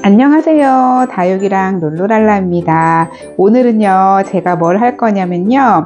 안녕하세요. 다육이랑 룰루랄라입니다. 오늘은요, 제가 뭘 할 거냐면요,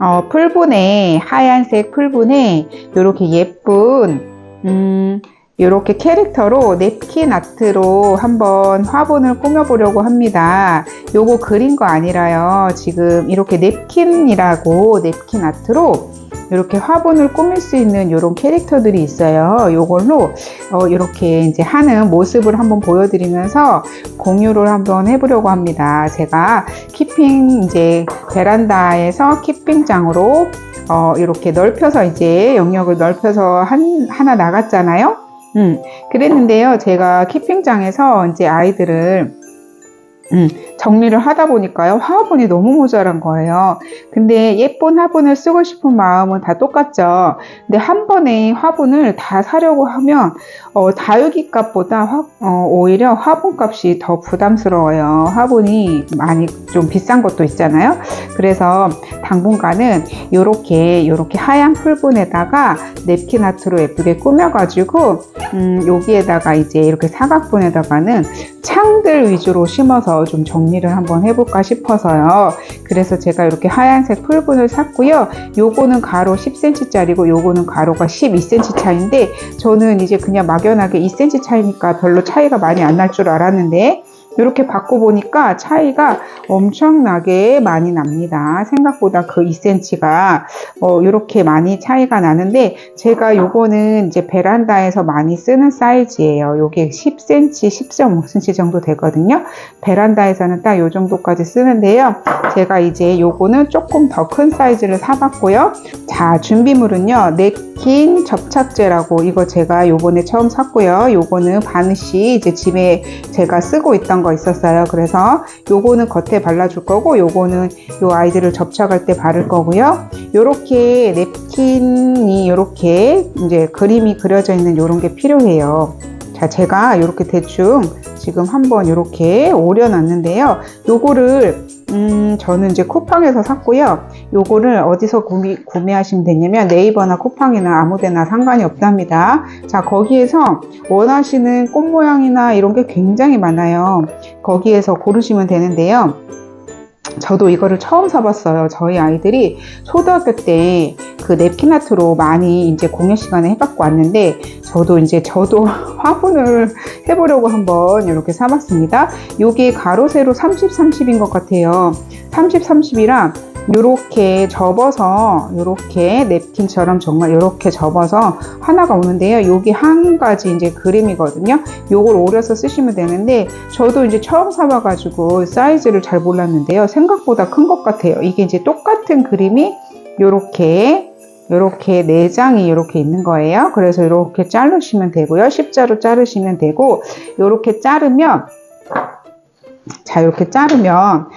어, 풀분에, 하얀색 풀분에, 이렇게 예쁜, 음, 이렇게 캐릭터로 냅킨 아트로 한번 화분을 꾸며보려고 합니다. 요거 그린 거 아니라요. 지금 이렇게 냅킨이라고 냅킨 아트로 이렇게 화분을 꾸밀 수 있는 이런 캐릭터들이 있어요. 요걸로 어, 이렇게 이제 하는 모습을 한번 보여드리면서 공유를 한번 해보려고 합니다. 제가 키핑 이제 베란다에서 키핑장으로 어, 이렇게 넓혀서 이제 영역을 넓혀서 한, 하나 나갔잖아요. 음, 그랬는데요. 제가 키핑장에서 이제 아이들을 음, 정리를 하다 보니까요. 화분이 너무 모자란 거예요. 근데 예쁜 화분을 쓰고 싶은 마음은 다 똑같죠. 근데 한 번에 화분을 다 사려고 하면 어, 다육이 값보다 화, 어, 오히려 화분 값이 더 부담스러워요. 화분이 많이 좀 비싼 것도 있잖아요. 그래서 당분간은 요렇게 요렇게 하얀 풀분에다가 냅킨 아트로 예쁘게 꾸며가지고 음, 여기에다가 이제 이렇게 사각분에다가는 창들 위주로 심어서 좀 정리를 한번 해볼까 싶어서요. 그래서 제가 이렇게 하얀색 풀분을 샀고요. 요거는 가로 10cm 짜리고 요거는 가로가 12cm 차인데 저는 이제 그냥 막연하게 2cm 차이니까 별로 차이가 많이 안 날 줄 알았는데 이렇게 바꿔보니까 차이가 엄청나게 많이 납니다. 생각보다 그 2cm가 어, 이렇게 많이 차이가 나는데 제가 요거는 이제 베란다에서 많이 쓰는 사이즈예요. 요게 10cm, 10.5cm 정도 되거든요. 베란다에서는 딱 요 정도까지 쓰는데요. 제가 이제 요거는 조금 더 큰 사이즈를 사봤고요. 자, 준비물은요. 냅킨 접착제라고 이거 제가 요번에 처음 샀고요. 요거는 바느시 이제 집에 제가 쓰고 있던 거 있었어요. 그래서 요거는 겉에 발라줄 거고 요거는 요 아이들을 접착할 때 바를 거고요. 요렇게 냅킨이 요렇게 이제 그림이 그려져 있는 요런 게 필요해요. 자, 제가 이렇게 대충 지금 한번 이렇게 오려놨는데요. 요거를 음, 저는 이제 쿠팡에서 샀고요. 요거를 어디서 구매, 구매하시면 되냐면 네이버나 쿠팡이나 아무데나 상관이 없답니다. 자, 거기에서 원하시는 꽃 모양이나 이런 게 굉장히 많아요. 거기에서 고르시면 되는데요. 저도 이거를 처음 사봤어요. 저희 아이들이 초등학교 때 그 냅킨 아트로 많이 이제 공연 시간에 해갖고 왔는데 저도 이제 저도 화분을 해보려고 한번 이렇게 사봤습니다. 요게 가로 세로 30, 30인 것 같아요. 30, 30이라 요렇게 접어서 요렇게 냅킨처럼 정말 요렇게 접어서 하나가 오는데요. 요게 한 가지 이제 그림이거든요. 요걸 오려서 쓰시면 되는데 저도 이제 처음 사봐가지고 사이즈를 잘 몰랐는데요. 생각보다 큰 것 같아요. 이게 이제 똑같은 그림이 요렇게 이렇게 네 장이 이렇게 있는 거예요. 그래서 이렇게 자르시면 되고요. 십자로 자르시면 되고 이렇게 자르면 자 이렇게 자르면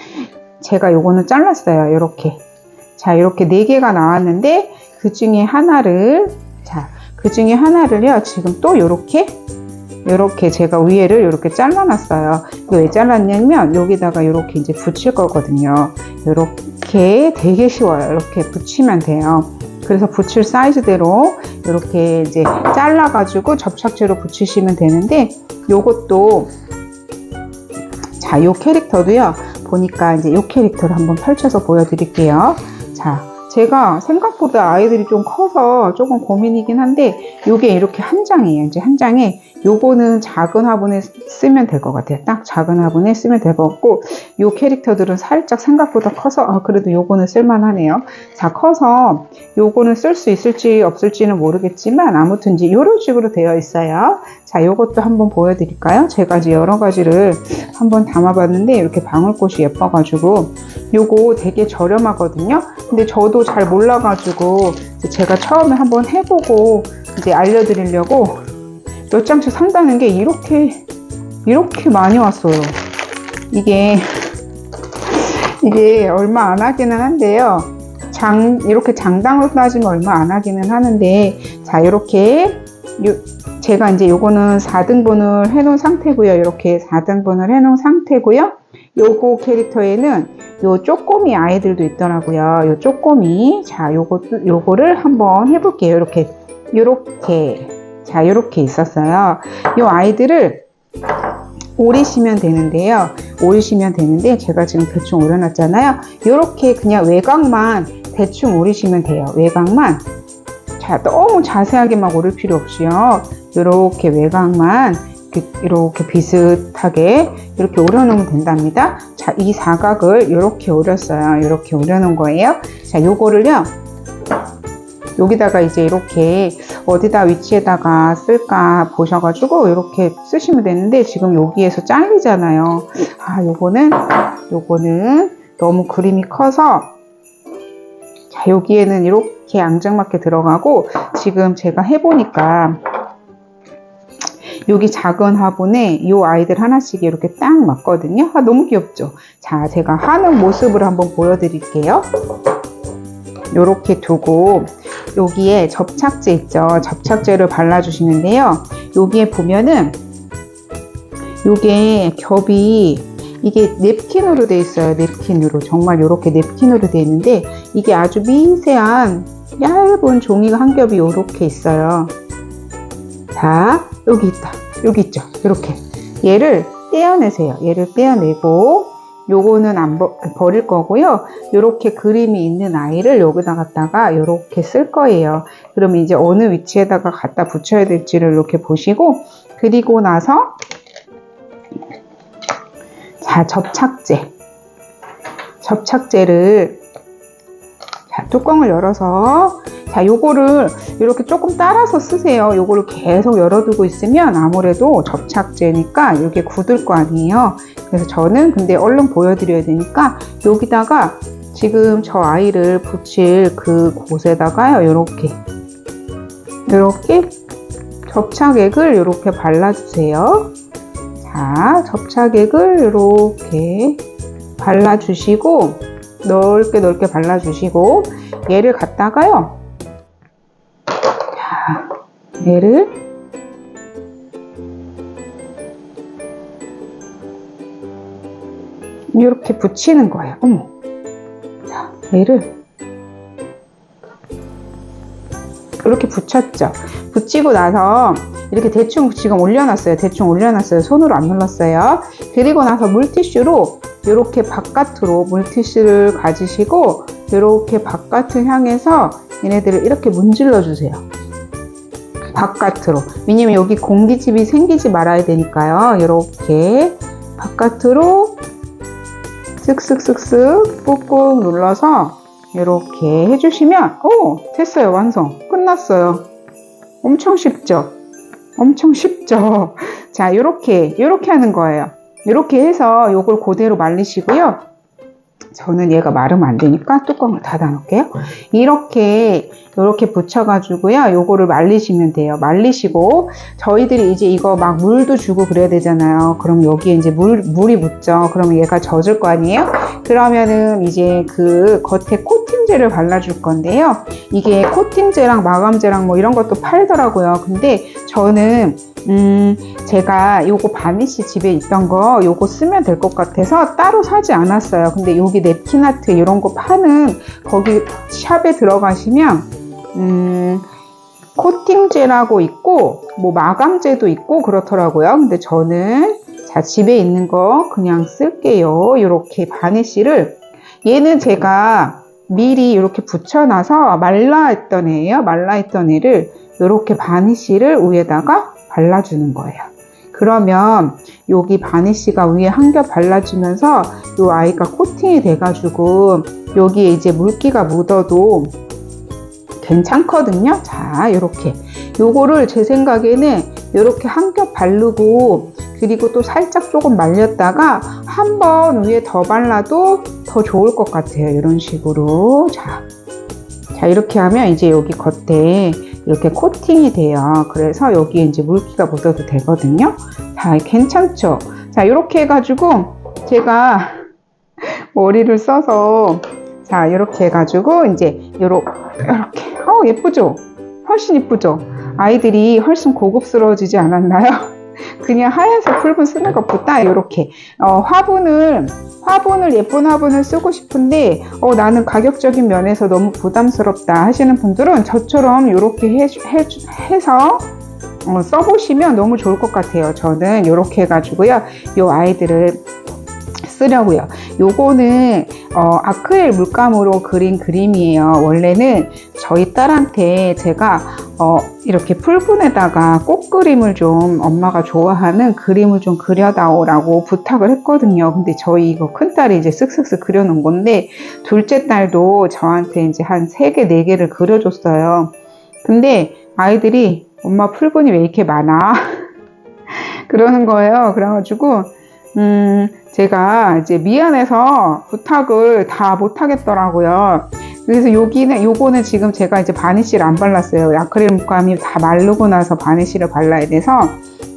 제가 요거는 잘랐어요. 이렇게 자 이렇게 네 개가 나왔는데 그 중에 하나를 자 그 중에 하나를요 지금 또 이렇게 이렇게 제가 위에를 이렇게 잘라놨어요. 왜 잘랐냐면 여기다가 이렇게 이제 붙일 거거든요. 이렇게 되게 쉬워요. 이렇게 붙이면 돼요. 그래서 붙일 사이즈대로 이렇게 이제 잘라가지고 접착제로 붙이시면 되는데 요것도 자, 요 캐릭터도요. 보니까 이제 요 캐릭터를 한번 펼쳐서 보여드릴게요. 자, 제가 생각보다 아이들이 좀 커서 조금 고민이긴 한데 요게 이렇게 한 장이에요. 이제 한 장에 요거는 작은 화분에 쓰면 될 것 같아요. 딱 작은 화분에 쓰면 될 것 같고 요 캐릭터들은 살짝 생각보다 커서 아, 그래도 요거는 쓸만하네요. 자 커서 요거는 쓸 수 있을지 없을지는 모르겠지만 아무튼 이제 요런 식으로 되어 있어요. 자 요것도 한번 보여드릴까요? 제가 이제 여러 가지를 한번 담아봤는데 이렇게 방울꽃이 예뻐가지고 요거 되게 저렴하거든요. 근데 저도 잘 몰라가지고 제가 처음에 한번 해보고 이제 알려드리려고 몇 장씩 산다는 게 이렇게 이렇게 많이 왔어요. 이게 이게 얼마 안 하기는 한데요. 장 이렇게 장당으로 따지면 얼마 안 하기는 하는데 자 이렇게 요, 제가 이제 요거는 4등분을 해 놓은 상태고요. 이렇게 4등분을 해 놓은 상태고요. 요거 캐릭터에는 요 쪼꼬미 아이들도 있더라고요. 요 쪼꼬미 자 요거 요거를 한번 해 볼게요. 이렇게 요렇게 자, 이렇게 있었어요. 이 아이들을 오리시면 되는데요. 오리시면 되는데 제가 지금 대충 오려놨잖아요. 이렇게 그냥 외곽만 대충 오리시면 돼요. 외곽만. 자, 너무 자세하게 막 오릴 필요 없이요. 이렇게 외곽만 이렇게 비슷하게 이렇게 오려놓으면 된답니다. 자, 이 사각을 이렇게 오렸어요. 이렇게 오려놓은 거예요. 자, 요거를요. 여기다가 이제 이렇게 어디다 위치에다가 쓸까 보셔가지고 이렇게 쓰시면 되는데 지금 여기에서 잘리잖아요. 아, 요거는 요거는 너무 그림이 커서 자, 여기에는 이렇게 앙증맞게 들어가고 지금 제가 해보니까 여기 작은 화분에 이 아이들 하나씩 이렇게 딱 맞거든요. 아, 너무 귀엽죠? 자, 제가 하는 모습을 한번 보여드릴게요. 이렇게 두고 여기에 접착제 있죠. 접착제를 발라주시는데요. 여기에 보면은 요게 겹이 이게 냅킨으로 돼 있어요. 냅킨으로 정말 이렇게 냅킨으로 돼 있는데 이게 아주 미세한 얇은 종이가 한 겹이 이렇게 있어요. 자 여기 있다. 여기 있죠. 이렇게 얘를 떼어내세요. 얘를 떼어내고 요거는 안 버, 버릴 거고요. 요렇게 그림이 있는 아이를 여기다 갖다가 요렇게 쓸 거예요. 그러면 이제 어느 위치에다가 갖다 붙여야 될지를 이렇게 보시고 그리고 나서 자 접착제 접착제를 자, 뚜껑을 열어서 자 요거를 이렇게 조금 따라서 쓰세요. 요거를 계속 열어두고 있으면 아무래도 접착제니까 이게 굳을 거 아니에요. 그래서 저는 근데 얼른 보여드려야 되니까 여기다가 지금 저 아이를 붙일 그 곳에다가요 이렇게. 이렇게 접착액을 이렇게 발라주세요. 자 접착액을 이렇게 발라주시고 넓게 넓게 발라주시고 얘를 갖다가요 자 얘를 이렇게 붙이는 거예요. 어머. 자, 얘를 이렇게 붙였죠. 붙이고 나서 이렇게 대충 지금 올려놨어요. 대충 올려놨어요. 손으로 안 눌렀어요. 그리고 나서 물티슈로 이렇게 바깥으로 물티슈를 가지시고 이렇게 바깥을 향해서 얘네들을 이렇게 문질러 주세요. 바깥으로. 왜냐면 여기 공기집이 생기지 말아야 되니까요. 이렇게 바깥으로 쓱쓱쓱쓱 꾹꾹 눌러서 이렇게 해주시면 오 됐어요 완성 끝났어요 엄청 쉽죠 엄청 쉽죠 자 이렇게 이렇게 하는 거예요 이렇게 해서 이걸 그대로 말리시고요. 저는 얘가 마르면 안 되니까 뚜껑을 닫아 놓을게요. 이렇게 이렇게 붙여가지고요. 요거를 말리시면 돼요. 말리시고 저희들이 이제 이거 막 물도 주고 그래야 되잖아요. 그럼 여기에 이제 물, 물이 묻죠. 그러면 얘가 젖을 거 아니에요? 그러면은 이제 그 겉에 코팅제를 발라줄 건데요. 이게 코팅제랑 마감제랑 뭐 이런 것도 팔더라고요. 근데 저는 음, 제가 요거 바니쉬 집에 있던 거 요거 쓰면 될 것 같아서 따로 사지 않았어요. 근데 여기 냅킨 아트 이런 거 파는 거기 샵에 들어가시면 음, 코팅제라고 있고 뭐 마감제도 있고 그렇더라고요. 근데 저는 자 집에 있는 거 그냥 쓸게요. 이렇게 바니쉬를 얘는 제가 미리 이렇게 붙여놔서 말라있던 애예요. 말라있던 애를 이렇게 바니쉬를 위에다가 발라주는 거예요. 그러면 여기 바니쉬가 위에 한 겹 발라주면서 이 아이가 코팅이 돼가지고 여기에 이제 물기가 묻어도 괜찮거든요. 자, 이렇게. 요거를 제 생각에는 이렇게 한 겹 바르고 그리고 또 살짝 조금 말렸다가 한 번 위에 더 발라도 더 좋을 것 같아요. 이런 식으로. 자, 자 이렇게 하면 이제 여기 겉에 이렇게 코팅이 돼요. 그래서 여기에 이제 물기가 묻어도 되거든요. 자, 괜찮죠? 자, 이렇게 해가지고 제가 머리를 써서 자, 이렇게 해가지고 이제 요렇게 이렇게 어 예쁘죠? 훨씬 예쁘죠? 아이들이 훨씬 고급스러워지지 않았나요? 그냥 하얀색 풀분 쓰는 것보다 이렇게 어, 화분을 화분을 예쁜 화분을 쓰고 싶은데 어, 나는 가격적인 면에서 너무 부담스럽다 하시는 분들은 저처럼 이렇게 해, 해, 해서 어, 써보시면 너무 좋을 것 같아요. 저는 이렇게 해가지고요. 이 아이들을 쓰려고요. 요거는 어, 아크릴 물감으로 그린 그림이에요. 원래는 저희 딸한테 제가 어, 이렇게 풀분에다가 꽃 그림을 좀 엄마가 좋아하는 그림을 좀 그려다오라고 부탁을 했거든요. 근데 저희 이거 큰 딸이 이제 쓱쓱쓱 그려놓은 건데 둘째 딸도 저한테 이제 한세 개, 네 개를 그려줬어요. 근데 아이들이 엄마 풀분이 왜 이렇게 많아? 그러는 거예요. 그래가지고 음, 제가 이제 미안해서 부탁을 다 못하겠더라고요. 그래서 여기는, 요거는 지금 제가 이제 바니쉬를 안 발랐어요. 아크릴 물감이 다 마르고 나서 바니쉬를 발라야 돼서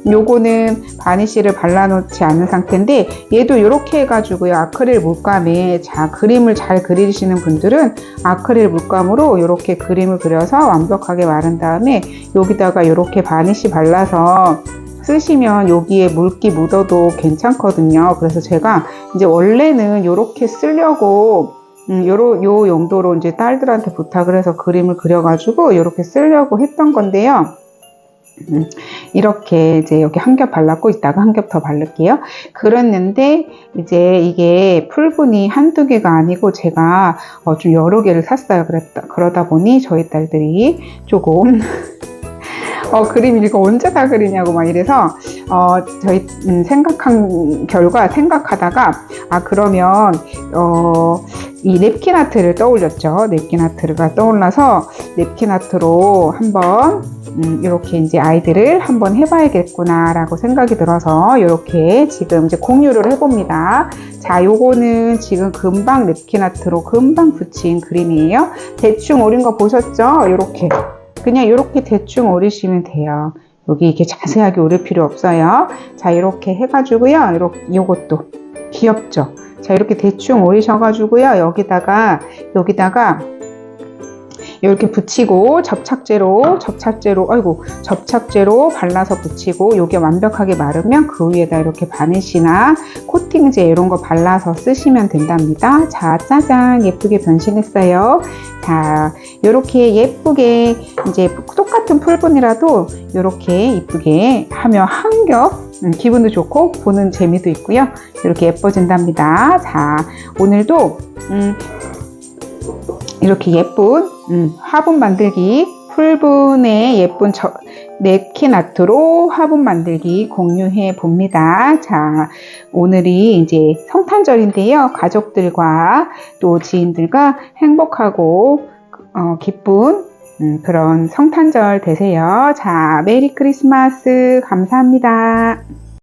요거는 바니쉬를 발라놓지 않은 상태인데 얘도 이렇게 해가지고요. 아크릴 물감에 자, 그림을 잘 그리시는 분들은 아크릴 물감으로 이렇게 그림을 그려서 완벽하게 마른 다음에 여기다가 이렇게 바니쉬 발라서 쓰시면 여기에 물기 묻어도 괜찮거든요. 그래서 제가 이제 원래는 이렇게 쓰려고 음, 요로, 요 용도로 이제 딸들한테 부탁을 해서 그림을 그려가지고 이렇게 쓰려고 했던 건데요. 음, 이렇게 이제 여기 한 겹 발랐고 이따가 한 겹 더 바를게요. 그랬는데 이제 이게 풀분이 한두 개가 아니고 제가 어, 좀 여러 개를 샀어요. 그랬다, 그러다 보니 저희 딸들이 조금 어, 그림 이거 언제 다 그리냐고 막 이래서 어, 저희 음, 생각한 결과 생각하다가 아 그러면 어, 이 냅킨 아트를 떠올렸죠. 냅킨 아트가 떠올라서 냅킨 아트로 한번 음, 이렇게 이제 아이들을 한번 해봐야겠구나라고 생각이 들어서 이렇게 지금 이제 공유를 해봅니다. 자, 요거는 지금 금방 냅킨 아트로 금방 붙인 그림이에요. 대충 오린 거 보셨죠? 이렇게. 그냥 이렇게 대충 오리시면 돼요. 여기 이렇게 자세하게 오릴 필요 없어요. 자, 이렇게 해가지고요. 이렇게, 요것도 귀엽죠? 자, 이렇게 대충 오리셔가지고요. 여기다가, 여기다가, 이렇게 붙이고 접착제로 접착제로 아이고 접착제로 발라서 붙이고 요게 완벽하게 마르면 그 위에다 이렇게 바니쉬나 코팅제 이런 거 발라서 쓰시면 된답니다. 자 짜잔 예쁘게 변신했어요. 자 이렇게 예쁘게 이제 똑같은 풀분이라도 이렇게 이쁘게 하면 한겹 음, 기분도 좋고 보는 재미도 있고요. 이렇게 예뻐진답니다. 자 오늘도 음, 이렇게 예쁜 음, 화분 만들기 풀분의 예쁜 저, 냅킨 아트로 화분 만들기 공유해 봅니다. 자, 오늘이 이제 성탄절인데요. 가족들과 또 지인들과 행복하고 어, 기쁜 음, 그런 성탄절 되세요. 자, 메리 크리스마스 감사합니다.